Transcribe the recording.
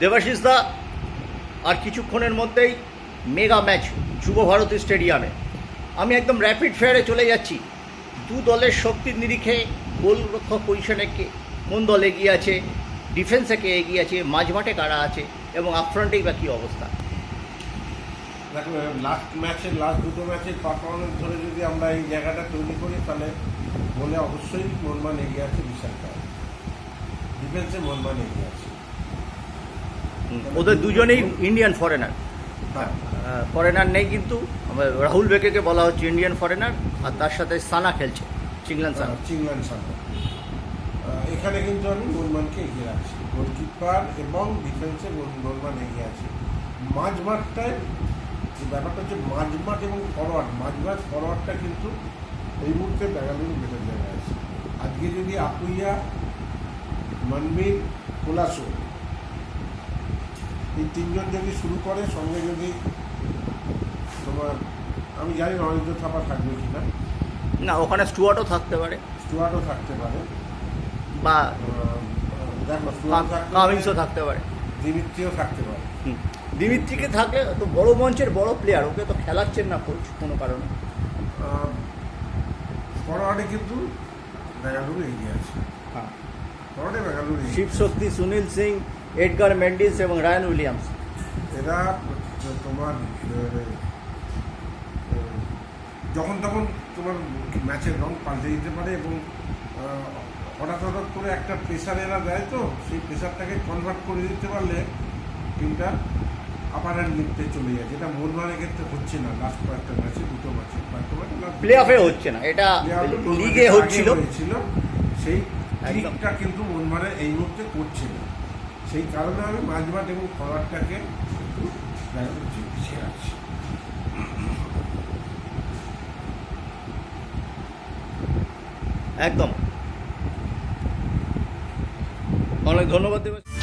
দেবাশিস দা আর কিছুক্ষণের মধ্যেই mega match যুব ভারতী স্টেডিয়ামে। আমি একদম র্যাপিড ফায়ারে চলে যাচ্ছি। দু দলের শক্তির নিরিখে গোলরক্ষক পজিশনে কে কোন দল এগিয়ে আছে ডিফেন্সে কে এগিয়ে আছে, মাঝমাঠে কারা আছে, এবং আপফ্রন্টেই বা কী অবস্থা? লাস্ট ম্যাচের লাস্ট দুটো ম্যাচের পারফরমেন্স ধরে যদি আমরা এই জায়গাটা তৈরি করি, তাহলে বলে অবশ্যই মনমান এগিয়ে আছে বিশাল ডিফেন্সে মনমান এগিয়ে আছে। ওদের দুজনেই ইন্ডিয়ান ফরেনার হ্যাঁ। ফরেনার নেই কিন্তু রাহুল বেকেকে বলা হচ্ছে ইন্ডিয়ান ফরেনার আর তার সাথে সানা খেলছে চিংলান সানা। চিংল্যান্ড সামনে এখানে কিন্তু আমি মনমানকে এগিয়ে রাখছি। গোলকিপার এবং ডিফেন্সে মনমান এগিয়ে আছে। মাঝমাঠটায় যে ব্যাপারটা হচ্ছে মাঝমাঠ এবং ফরওয়ার্ড মাঝমাঠ ফরওয়ার্ডটা কিন্তু এই মুহূর্তে বেঙ্গালুরু বেটার জায়গায় আছে। আজকে যদি আপুইয়া মনবীর কোলাসো এই তিনজন যদি শুরু করে সঙ্গে যদি তোমার আমি জানি না অনিন্দ্য থাপা থাকবে কিনা। না ওখানে স্টুয়ার্টও থাকতে পারে। স্টুয়ার্টও থাকতে পারে। বা দেখো থাকতে কামিংসও পারে, থাকতে পারে। দিমিত্রিও থাকতে পারে। দিমিত্রিকে থাকলে তো বড় মঞ্চের বড় প্লেয়ার ওকে তো খেলাচ্ছেন না কোচ কোনো কারণে। ফরওয়ার্ডে কিন্তু বেঙ্গালুরু এগিয়ে আছে। হ্যাঁ। ফরওয়ার্ডে বেঙ্গালুরু এগিয়ে শিব শক্তি সুনীল সিং এডগার মেন্ডিস এবং রায়ান উইলিয়ামস এরা তোমার যখন তখন তোমার ম্যাচের রং পাল্টে দিতে পারে এবং হঠাৎ হঠাৎ করে একটা প্রেশার এরা দেয় তো সেই প্রেশারটাকে কনভার্ট করে দিতে পারলে টিমটা আপার হ্যান্ড লিখতে চলে যায়। যেটা মোহনবাগানের ক্ষেত্রে হচ্ছে না লাস্ট কয়েকটা ম্যাচে দুটো ম্যাচে কয়েকটা ম্যাচে last প্লে অফে হচ্ছে না এটা লিগে হচ্ছিল। হয়েছিল। সেই। ট্রিকটা কিন্তু মনমারে এই মুহূর্তে করছে না। সেই কারণে আমি মাঝমাঠ এবং ফরওয়ার্ডটাকে একদম। অনেক ধন্যবাদ। দেবে